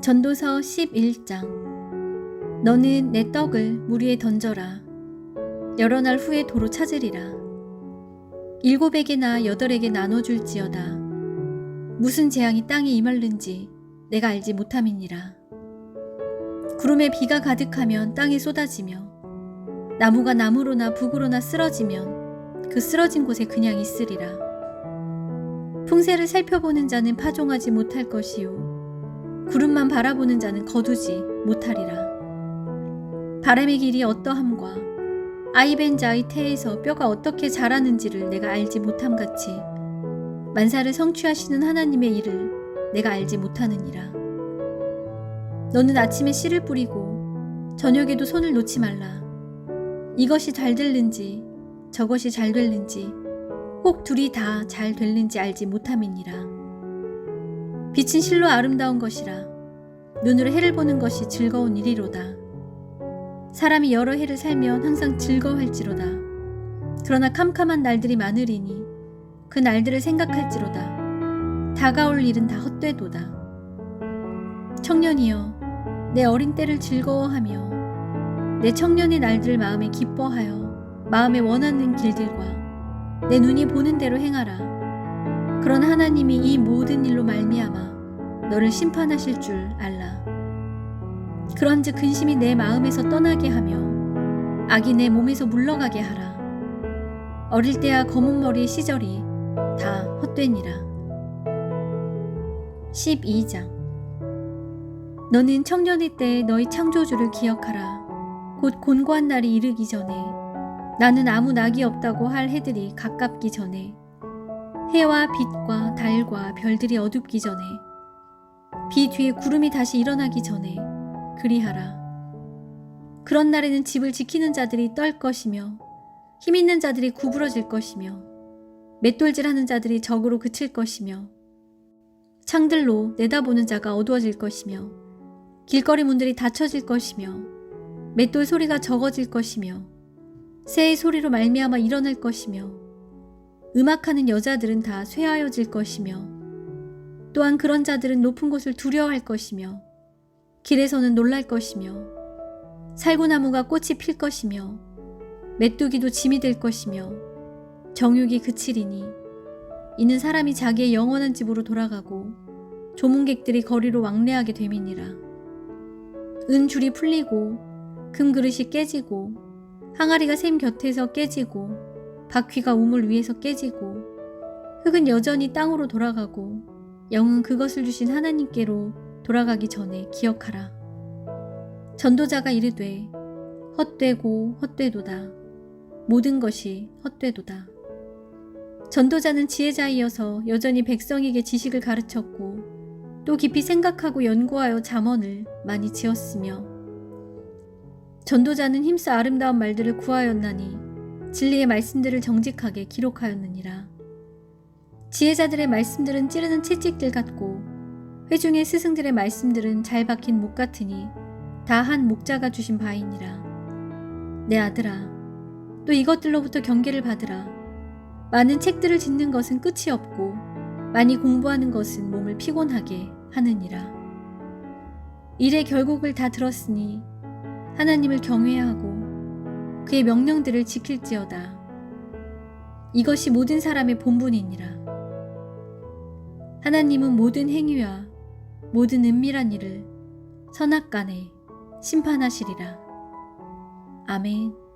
전도서 11장 너는 내 떡을 물 위에 던져라. 여러 날 후에 도로 찾으리라. 일곱에게나 여덟에게 나눠줄지어다. 무슨 재앙이 땅에 임할는지 내가 알지 못함이니라. 구름에 비가 가득하면 땅에 쏟아지며 나무가 나무로나 북으로나 쓰러지면 그 쓰러진 곳에 그냥 있으리라. 풍세를 살펴보는 자는 파종하지 못할 것이요 구름만 바라보는 자는 거두지 못하리라. 바람의 길이 어떠함과 아이벤자의 태에서 뼈가 어떻게 자라는지를 내가 알지 못함 같이 만사를 성취하시는 하나님의 일을 내가 알지 못하느니라. 너는 아침에 씨를 뿌리고 저녁에도 손을 놓지 말라. 이것이 잘 될는지 저것이 잘 될는지 혹 둘이 다 잘 될는지 알지 못함이니라. 빛은 실로 아름다운 것이라 눈으로 해를 보는 것이 즐거운 일이로다. 사람이 여러 해를 살면 항상 즐거워할지로다. 그러나 캄캄한 날들이 많으리니 그 날들을 생각할지로다. 다가올 일은 다 헛되도다. 청년이여, 내 어린 때를 즐거워하며 내 청년의 날들을 마음에 기뻐하여 마음에 원하는 길들과 내 눈이 보는 대로 행하라. 그런 하나님이 이 모든 일로 말미암아 너를 심판하실 줄 알라. 그런즉 근심이 내 마음에서 떠나게 하며 악이 내 몸에서 물러가게 하라. 어릴 때야 검은 머리의 시절이 다 헛되니라. 12장 너는 청년의 때 너희 창조주를 기억하라. 곧 곤고한 날이 이르기 전에 나는 아무 낙이 없다고 할 해들이 가깝기 전에 해와 빛과 달과 별들이 어둡기 전에 비 뒤에 구름이 다시 일어나기 전에 그리하라. 그런 날에는 집을 지키는 자들이 떨 것이며 힘 있는 자들이 구부러질 것이며 맷돌질하는 자들이 적으로 그칠 것이며 창들로 내다보는 자가 어두워질 것이며 길거리 문들이 닫혀질 것이며 맷돌 소리가 적어질 것이며 새의 소리로 말미암아 일어날 것이며 음악하는 여자들은 다 쇠하여질 것이며 또한 그런 자들은 높은 곳을 두려워할 것이며 길에서는 놀랄 것이며 살구나무가 꽃이 필 것이며 메뚜기도 짐이 될 것이며 정육이 그치리니 이는 사람이 자기의 영원한 집으로 돌아가고 조문객들이 거리로 왕래하게 됨이니라. 은 줄이 풀리고 금 그릇이 깨지고 항아리가 샘 곁에서 깨지고 바퀴가 우물 위에서 깨지고 흙은 여전히 땅으로 돌아가고 영은 그것을 주신 하나님께로 돌아가기 전에 기억하라. 전도자가 이르되 헛되고 헛되도다. 모든 것이 헛되도다. 전도자는 지혜자이어서 여전히 백성에게 지식을 가르쳤고 또 깊이 생각하고 연구하여 잠언을 많이 지었으며 전도자는 힘써 아름다운 말들을 구하였나니 진리의 말씀들을 정직하게 기록하였느니라. 지혜자들의 말씀들은 찌르는 채찍들 같고 회중의 스승들의 말씀들은 잘 박힌 목 같으니 다 한 목자가 주신 바이니라. 내 아들아, 또 이것들로부터 경계를 받으라. 많은 책들을 짓는 것은 끝이 없고 많이 공부하는 것은 몸을 피곤하게 하느니라. 일의 결국을 다 들었으니 하나님을 경외하고 그의 명령들을 지킬지어다. 이것이 모든 사람의 본분이니라. 하나님은 모든 행위와 모든 은밀한 일을 선악간에 심판하시리라. 아멘.